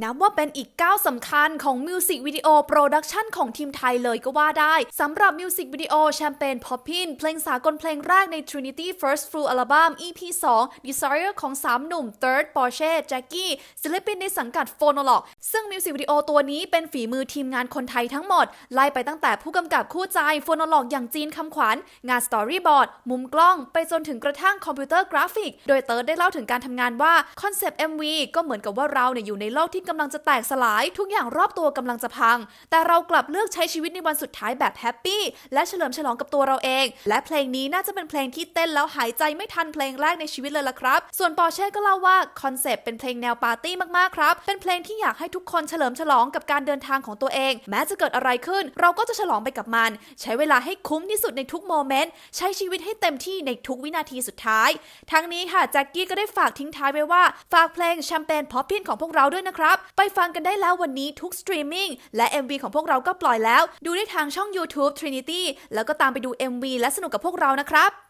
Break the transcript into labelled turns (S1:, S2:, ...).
S1: นับว่าเป็นอีกก้าวสำคัญของมิวสิกวิดีโอโปรดักชันของทีมไทยเลยก็ว่าได้สำหรับมิวสิกวิดีโอแชมเปญ Poppin เพลงสากลเพลงแรกใน Trinity First Full Album EP 2 Desire ของ 3 หนุ่ม Third Porsche Jackie ศิลปินในสังกัด Phonolog ซึ่งมิวสิกวิดีโอตัวนี้เป็นฝีมือทีมงานคนไทยทั้งหมด ไล่ไปตั้งแต่ผู้กำกับคู่ใจ Phonolog อย่างจีนคำขวัญ งาน Storyboard มุมกล้อง ไปจนถึงกระทั่งคอมพิวเตอร์กราฟิก โดยเติร์ดได้เล่าถึงการทำงานว่าคอนเซปต์ MV ก็เหมือนกับว่าเราเนี่ยอยู่ในโลกที่กำลังจะแตกสลาย ทุกอย่างรอบตัวกำลังจะพัง แต่เรากลับเลือกใช้ชีวิตในวันสุดท้ายแบบแฮปปี้และเฉลิมฉลองกับตัวเราเอง และเพลงนี้น่าจะเป็นเพลงที่เต้นแล้วหายใจไม่ทันเพลงแรกในชีวิตเลยล่ะครับ ส่วนปอร์เช่ก็เล่าว่าคอนเซปต์เป็นเพลงแนวปาร์ตี้มากๆครับเป็นเพลงที่อยากให้ทุกคนเฉลิมฉลองกับการเดินทางของตัวเอง แม้จะเกิดอะไรขึ้น เราก็จะฉลองไปกับมัน ใช้เวลาให้คุ้มที่สุดในทุกโมเมนต์ใช้ชีวิตให้เต็มที่ในทุกวินาทีสุดท้าย ทั้งนี้ค่ะแจ็คกี้ก็ได้ฝากทิ้งท้ายไว้ว่าฝากเพลงแชมเปญพอพินของพวกเราด้วยนะครับไปฟังกันได้แล้ววันนี้ทุกสตรีมมิ่งและ MV ของพวกเราก็ปล่อยแล้ว ดูได้ทางช่อง YouTube Trinity แล้วก็ตามไปดู MV และสนุกกับพวกเรานะครับ